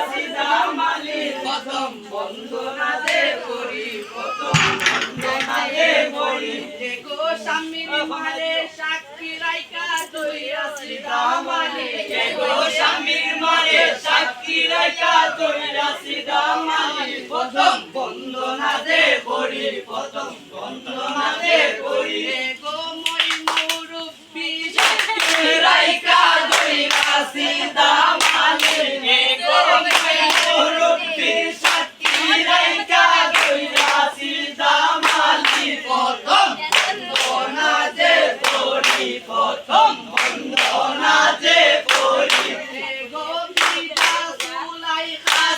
রাশিদা মালি প্রথম বন্দনা করি প্রথম বন্দনা করি গো স্বামীর মারে সাক্ষী রাইকা তুই রাশিদা মালি গো স্বামীর মারে সাক্ষী রাখা তুই রাশিদা মালি প্রথম বন্দনা দে করি প্রথম বন্দনা দে করি গো মই মুরব্বি রাইকা তুই রাশিদা মালি গো মুরব্বি সাক্ষী রাইকা তুই রাশিদা মালি প্রথম বন্দনা দে করি প্রথম বন্দনা দে করি গো মিঠা সুলাই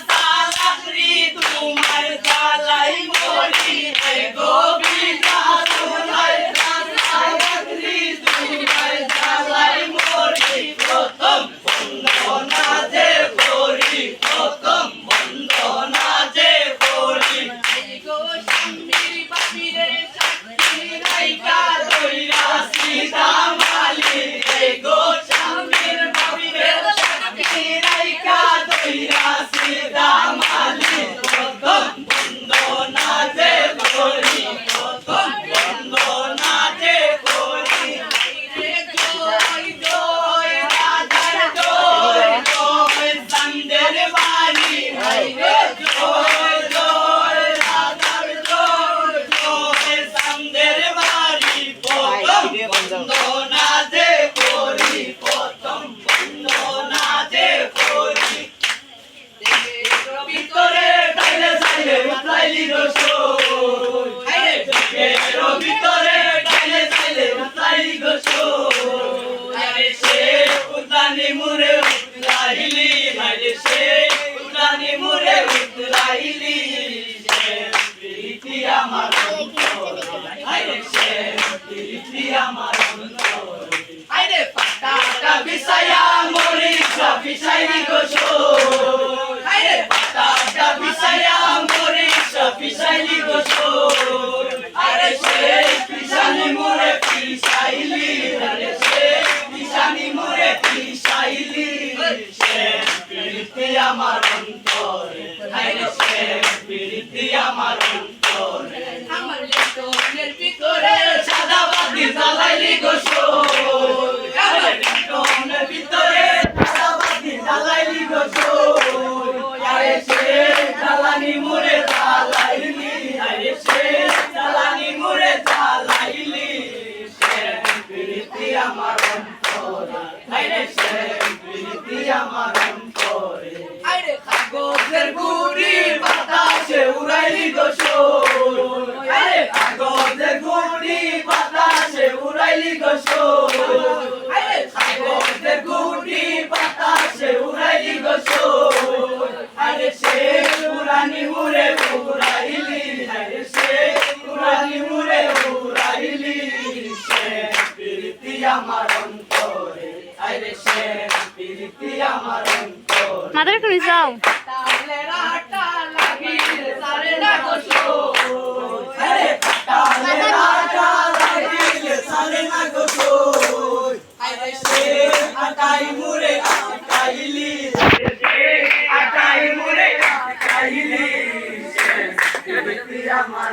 চালাকরি তোমার জ্বালাই মরি হে গোবিন্দা তোমার চালাকরি তোমার জ্বালাই মরি প্রথম বন্দনা যে করি প্রথম বন্দনা যে করি গো স্বামীর বাপিরে সাক্ষী রাইকা দইরা সীতা মালি হে গো স্বামীর বাবিরে সাক্ষী রাইকা দইরা সীতা মালি প্রথম বন্দনা যে করি প্রথম বন্দনা যে করি জয় জয় রাধার জয় জয় সন্দের বাণী হে জয় জয় রাধার জয় জয় সন্দের বাণী প্রথম বন্দনা যে করি প্রথম বন্দনা যে করি ভিতরে ডাইলে সাইলে উতলাইলি গোসল আরে চোখের ভিতরে ডাইলে সাইলে উতলাইলি গোসল আরে সে উতলানি মুরে উতলাইলি আরে সে উতলানি মুরে উতলাইলি সে প্রীতি আমার আরে পাতাটা বিছায়া মরিচা বিছাইলি গোসল আরে পাতাটা বিছায়া মরিচা বিছাইলি গোসল আরে সে পিছানি মোরে পিছাইলি আরে সে পিছানি মোরে পিছাইলি সে প্রীতি আমার অন্তরে আরে সে প্রীতি আমার অন্তরে। বাতি জ্বালাইলি গোসল আমার অন্তরে আইরে সে প্রীতি আমার অন্তরে আরে কাগজের গুড়ি বাতাসে উড়াইলি গোসল আইরে কাগজের গুড়ি বাতাসে উড়াইলি গোসল আরে কাগজের গুড়ি বাতাসে উড়াইলি গোসল আরে সে উড়ানি উড়ে উড়াইলি আরে সে উড়ানি উড়ে উড়াইলি সে অন্তরে। আরে সে আমার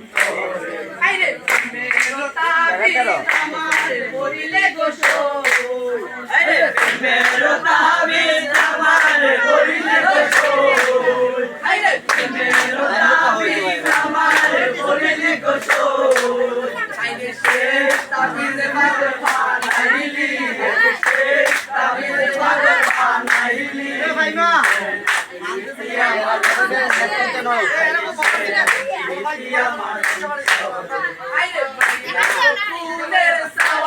আমার পরিলে গোসো আরে মেরো তাবিজ আমার করিলে গোসল আরে মেরো তাবিজ আমার করিলে গোসল আরে সে তাবিজ বানাইলি আরে সে তাবিজ ভাগ বানাইলি ভাই মা আইরে